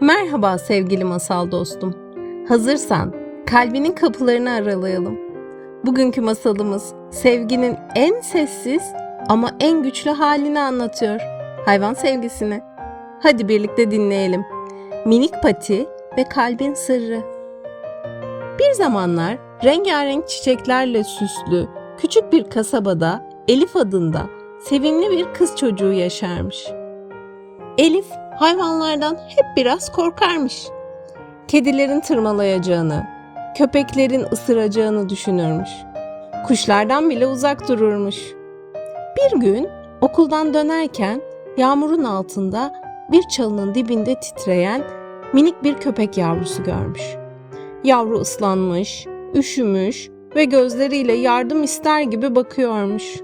Merhaba sevgili masal dostum. Hazırsan kalbinin kapılarını aralayalım. Bugünkü masalımız sevginin en sessiz ama en güçlü halini anlatıyor. Hayvan sevgisini. Hadi birlikte dinleyelim. Minik Pati ve Kalbin Sırrı. Bir zamanlar rengarenk çiçeklerle süslü küçük bir kasabada Elif adında sevimli bir kız çocuğu yaşarmış. Elif hayvanlardan hep biraz korkarmış. Kedilerin tırmalayacağını, köpeklerin ısıracağını düşünürmüş. Kuşlardan bile uzak dururmuş. Bir gün okuldan dönerken yağmurun altında bir çalının dibinde titreyen minik bir köpek yavrusu görmüş. Yavru ıslanmış, üşümüş ve gözleriyle yardım ister gibi bakıyormuş.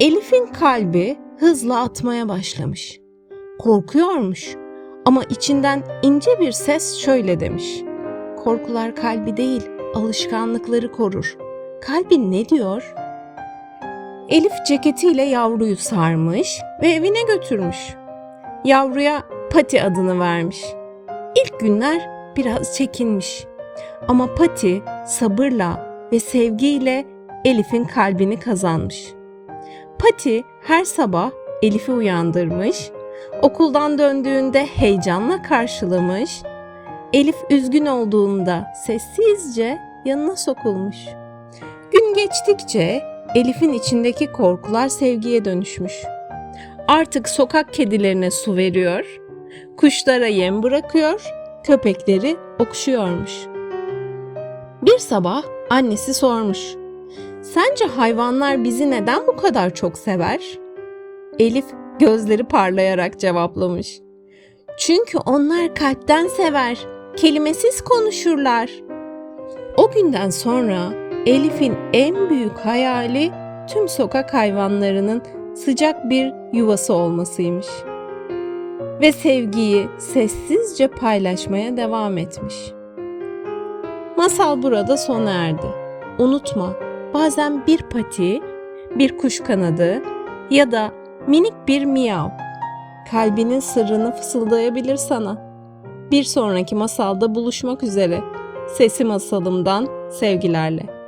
Elif'in kalbi hızla atmaya başlamış. Korkuyormuş ama içinden ince bir ses şöyle demiş. Korkular kalbi değil, alışkanlıkları korur. Kalbin ne diyor? Elif ceketiyle yavruyu sarmış ve evine götürmüş. Yavruya Pati adını vermiş. İlk günler biraz çekinmiş. Ama Pati sabırla ve sevgiyle Elif'in kalbini kazanmış. Pati her sabah Elif'i uyandırmış, okuldan döndüğünde heyecanla karşılamış, Elif üzgün olduğunda sessizce yanına sokulmuş. Gün geçtikçe Elif'in içindeki korkular sevgiye dönüşmüş. Artık sokak kedilerine su veriyor, kuşlara yem bırakıyor, köpekleri okşuyormuş. Bir sabah annesi sormuş. Sence hayvanlar bizi neden bu kadar çok sever? Elif gözleri parlayarak cevaplamış. Çünkü onlar kalpten sever, kelimesiz konuşurlar. O günden sonra Elif'in en büyük hayali tüm sokak hayvanlarının sıcak bir yuvası olmasıymış. Ve sevgiyi sessizce paylaşmaya devam etmiş. Masal burada sona erdi. Unutma, bazen bir pati, bir kuş kanadı ya da minik bir miyav kalbinin sırrını fısıldayabilir sana. Bir sonraki masalda buluşmak üzere. Sesi masalımdan sevgilerle.